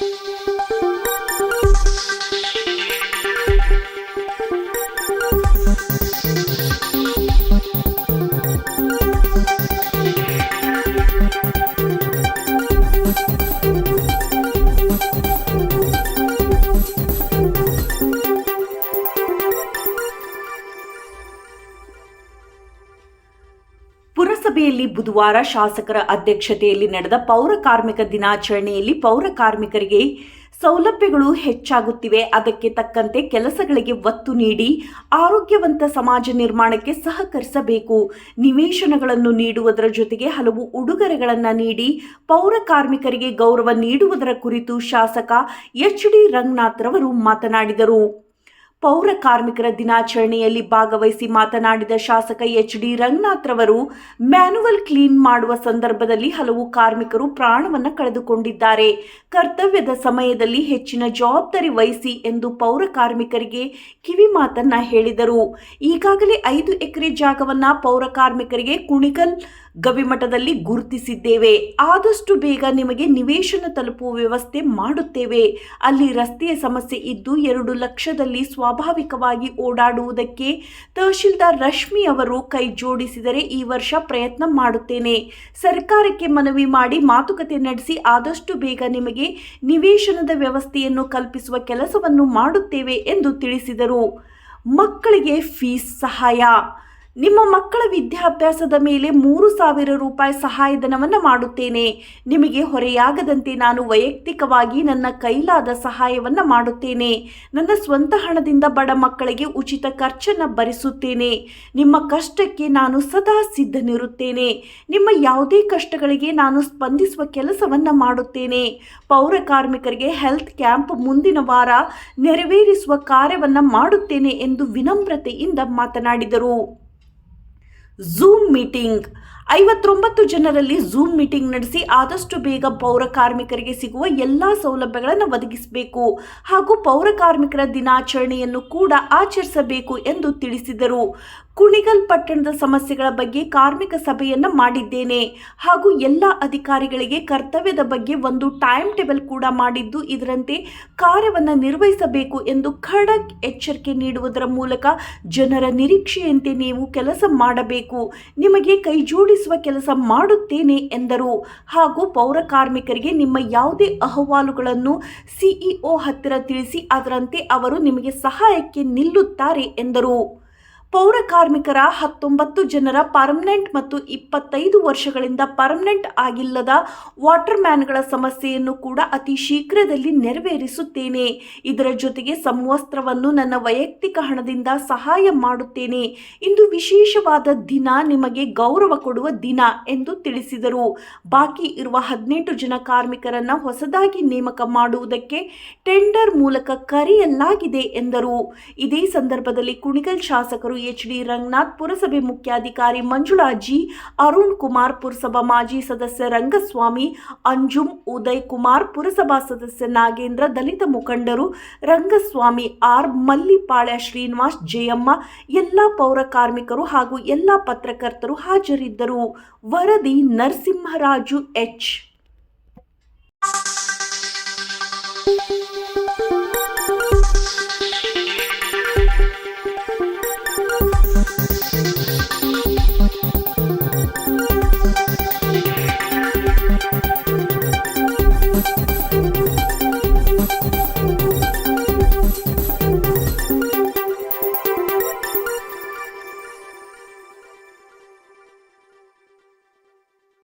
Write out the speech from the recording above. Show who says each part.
Speaker 1: Thank you. ಪುರಸಭೆಯಲ್ಲಿ ಬುಧವಾರ ಶಾಸಕರ ಅಧ್ಯಕ್ಷತೆಯಲ್ಲಿ ನಡೆದ ಪೌರ ಕಾರ್ಮಿಕ ದಿನಾಚರಣೆಯಲ್ಲಿ ಪೌರ ಕಾರ್ಮಿಕರಿಗೆ ಸೌಲಭ್ಯಗಳು ಹೆಚ್ಚಾಗುತ್ತಿವೆ. ಅದಕ್ಕೆ ತಕ್ಕಂತೆ ಕೆಲಸಗಳಿಗೆ ಒತ್ತು ನೀಡಿ ಆರೋಗ್ಯವಂತ ಸಮಾಜ ನಿರ್ಮಾಣಕ್ಕೆ ಸಹಕರಿಸಬೇಕು. ನಿವೇಶನಗಳನ್ನು ನೀಡುವುದರ ಜೊತೆಗೆ ಹಲವು ಉಡುಗೊರೆಗಳನ್ನು ನೀಡಿ ಪೌರ ಕಾರ್ಮಿಕರಿಗೆ ಗೌರವ ನೀಡುವುದರ ಕುರಿತು ಶಾಸಕ ಎಚ್ ಡಿ ರಂಗನಾಥ್ರವರು ಮಾತನಾಡಿದರು. ಪೌರ ಕಾರ್ಮಿಕರ ದಿನಾಚರಣೆಯಲ್ಲಿ ಭಾಗವಹಿಸಿ ಮಾತನಾಡಿದ ಶಾಸಕ ಎಚ್ ಡಿ ರಂಗನಾಥ್ ರವರು, ಮ್ಯಾನುವಲ್ ಕ್ಲೀನ್ ಮಾಡುವ ಸಂದರ್ಭದಲ್ಲಿ ಹಲವು ಕಾರ್ಮಿಕರು ಪ್ರಾಣವನ್ನು ಕಳೆದುಕೊಂಡಿದ್ದಾರೆ. ಕರ್ತವ್ಯದ ಸಮಯದಲ್ಲಿ ಹೆಚ್ಚಿನ ಜವಾಬ್ದಾರಿ ವಹಿಸಿ ಎಂದು ಪೌರ ಕಾರ್ಮಿಕರಿಗೆ ಕಿವಿ ಮಾತನ್ನ ಹೇಳಿದರು. ಈಗಾಗಲೇ ಐದು ಎಕರೆ ಜಾಗವನ್ನ ಪೌರ ಕಾರ್ಮಿಕರಿಗೆ ಕುಣಿಕಲ್ ಗವಿಮಠದಲ್ಲಿ ಗುರುತಿಸಿದ್ದೇವೆ. ಆದಷ್ಟು ಬೇಗ ನಿಮಗೆ ನಿವೇಶನ ತಲುಪುವ ವ್ಯವಸ್ಥೆ ಮಾಡುತ್ತೇವೆ. ಅಲ್ಲಿ ರಸ್ತೆಯ ಸಮಸ್ಯೆ ಇದ್ದು ಎರಡು ಲಕ್ಷದಲ್ಲಿ ಸ್ವಾಭಾವಿಕವಾಗಿ ಓಡಾಡುವುದಕ್ಕೆ ತಹಶೀಲ್ದಾರ್ ರಶ್ಮಿ ಅವರು ಕೈ ಜೋಡಿಸಿದರೆ ಈ ವರ್ಷ ಪ್ರಯತ್ನ ಮಾಡುತ್ತೇನೆ. ಸರ್ಕಾರಕ್ಕೆ ಮನವಿ ಮಾಡಿ ಮಾತುಕತೆ ನಡೆಸಿ ಆದಷ್ಟು ಬೇಗ ನಿಮಗೆ ನಿವೇಶನದ ವ್ಯವಸ್ಥೆಯನ್ನು ಕಲ್ಪಿಸುವ ಕೆಲಸವನ್ನು ಮಾಡುತ್ತೇವೆ ಎಂದು ತಿಳಿಸಿದರು. ಮಕ್ಕಳಿಗೆ ಫೀಸ್ ಸಹಾಯ ನಿಮ್ಮ ಮಕ್ಕಳ ವಿದ್ಯಾಭ್ಯಾಸದ ಮೇಲೆ ಮೂರು ಸಾವಿರ ರೂಪಾಯಿ ಸಹಾಯಧನವನ್ನು ಮಾಡುತ್ತೇನೆ. ನಿಮಗೆ ಹೊರೆಯಾಗದಂತೆ ನಾನು ವೈಯಕ್ತಿಕವಾಗಿ ನನ್ನ ಕೈಲಾದ ಸಹಾಯವನ್ನು ಮಾಡುತ್ತೇನೆ. ನನ್ನ ಸ್ವಂತ ಹಣದಿಂದ ಬಡ ಮಕ್ಕಳಿಗೆ ಉಚಿತ ಖರ್ಚನ್ನು ಭರಿಸುತ್ತೇನೆ. ನಿಮ್ಮ ಕಷ್ಟಕ್ಕೆ ನಾನು ಸದಾ ಸಿದ್ಧನಿರುತ್ತೇನೆ. ನಿಮ್ಮ ಯಾವುದೇ ಕಷ್ಟಗಳಿಗೆ ನಾನು ಸ್ಪಂದಿಸುವ ಕೆಲಸವನ್ನು ಮಾಡುತ್ತೇನೆ. ಪೌರ ಕಾರ್ಮಿಕರಿಗೆ ಹೆಲ್ತ್ ಕ್ಯಾಂಪ್ ಮುಂದಿನ ವಾರ ನೆರವೇರಿಸುವ ಕಾರ್ಯವನ್ನು ಮಾಡುತ್ತೇನೆ ಎಂದು ವಿನಮ್ರತೆಯಿಂದ ಮಾತನಾಡಿದರು. ಝೂಮ್ ಮೀಟಿಂಗ್ ಐವತ್ತೊಂಬತ್ತು ಜನರಲ್ಲಿ ಝೂಮ್ ಮೀಟಿಂಗ್ ನಡೆಸಿ ಆದಷ್ಟು ಬೇಗ ಪೌರ ಕಾರ್ಮಿಕರಿಗೆ ಸಿಗುವ ಎಲ್ಲ ಸೌಲಭ್ಯಗಳನ್ನು ಒದಗಿಸಬೇಕು ಹಾಗೂ ಪೌರ ಕಾರ್ಮಿಕರ ದಿನಾಚರಣೆಯನ್ನು ಕೂಡ ಆಚರಿಸಬೇಕು ಎಂದು ತಿಳಿಸಿದರು. ಕುಣಿಗಲ್ ಪಟ್ಟಣದ ಸಮಸ್ಯೆಗಳ ಬಗ್ಗೆ ಕಾರ್ಮಿಕ ಸಭೆಯನ್ನು ಮಾಡಿದ್ದೇನೆ ಹಾಗೂ ಎಲ್ಲ ಅಧಿಕಾರಿಗಳಿಗೆ ಕರ್ತವ್ಯದ ಬಗ್ಗೆ ಒಂದು ಟೈಮ್ ಟೇಬಲ್ ಕೂಡ ಮಾಡಿದ್ದು ಇದರಂತೆ ಕಾರ್ಯವನ್ನು ನಿರ್ವಹಿಸಬೇಕು ಎಂದು ಖಡಕ್ ಎಚ್ಚರಿಕೆ ನೀಡುವುದರ ಮೂಲಕ ಜನರ ನಿರೀಕ್ಷೆಯಂತೆ ನೀವು ಕೆಲಸ ಮಾಡಬೇಕು. ನಿಮಗೆ ಕೈ ಜೋಡಿಸುವ ಕೆಲಸ ಮಾಡುತ್ತೇನೆ ಎಂದರು. ಹಾಗೂ ಪೌರ ಕಾರ್ಮಿಕರಿಗೆ ನಿಮ್ಮ ಯಾವುದೇ ಅಹವಾಲುಗಳನ್ನು ಸಿಇಒ ಹತ್ತಿರ ತಿಳಿಸಿ, ಅದರಂತೆ ಅವರು ನಿಮಗೆ ಸಹಾಯಕ್ಕೆ ನಿಲ್ಲುತ್ತಾರೆ ಎಂದರು. ಪೌರ ಕಾರ್ಮಿಕರ ಹತ್ತೊಂಬತ್ತು ಜನರ ಪರ್ಮನೆಂಟ್ ಮತ್ತು ಇಪ್ಪತ್ತೈದು ವರ್ಷಗಳಿಂದ ಪರ್ಮನೆಂಟ್ ಆಗಿಲ್ಲದ ವಾಟರ್ ಮ್ಯಾನ್ಗಳ ಸಮಸ್ಯೆಯನ್ನು ಕೂಡ ಅತಿ ಶೀಘ್ರದಲ್ಲಿ ನೆರವೇರಿಸುತ್ತೇನೆ. ಇದರ ಜೊತೆಗೆ ಸಮವಸ್ತ್ರವನ್ನು ನನ್ನ ವೈಯಕ್ತಿಕ ಹಣದಿಂದ ಸಹಾಯ ಮಾಡುತ್ತೇನೆ. ಇಂದು ವಿಶೇಷವಾದ ದಿನ ನಿಮಗೆ ಗೌರವ ಕೊಡುವ ದಿನ ಎಂದು ತಿಳಿಸಿದರು. ಬಾಕಿ ಇರುವ ಹದಿನೆಂಟು ಜನ ಕಾರ್ಮಿಕರನ್ನ ಹೊಸದಾಗಿ ನೇಮಕ ಮಾಡುವುದಕ್ಕೆ ಟೆಂಡರ್ ಮೂಲಕ ಕರೆಯಲಾಗಿದೆ ಎಂದರು. ಇದೇ ಸಂದರ್ಭದಲ್ಲಿ ಕುಣಿಗಲ್ ಶಾಸಕರು ಎಚ್ ಡಿ ರಂಗನಾಥ್ ಪುರಸಭೆ ಮುಖ್ಯಾಧಿಕಾರಿ ಮಂಜುಳಾ ಜಿ ಅರುಣ್ ಕುಮಾರ್ ಪುರಸಭಾ ಮಾಜಿ ಸದಸ್ಯ ರಂಗಸ್ವಾಮಿ ಅಂಜುಮ್ ಉದಯ್ ಕುಮಾರ್ ಪುರಸಭಾ ಸದಸ್ಯ ನಾಗೇಂದ್ರ, ದಲಿತ ಮುಖಂಡರು ರಂಗಸ್ವಾಮಿ, ಆರ್ ಮಲ್ಲಿಪಾಳ್ಯ ಶ್ರೀನಿವಾಸ್, ಜಯಮ್ಮ, ಎಲ್ಲ ಪೌರ ಕಾರ್ಮಿಕರು ಹಾಗೂ ಎಲ್ಲ ಪತ್ರಕರ್ತರು ಹಾಜರಿದ್ದರು. ವರದಿ ನರಸಿಂಹರಾಜು ಎಚ್.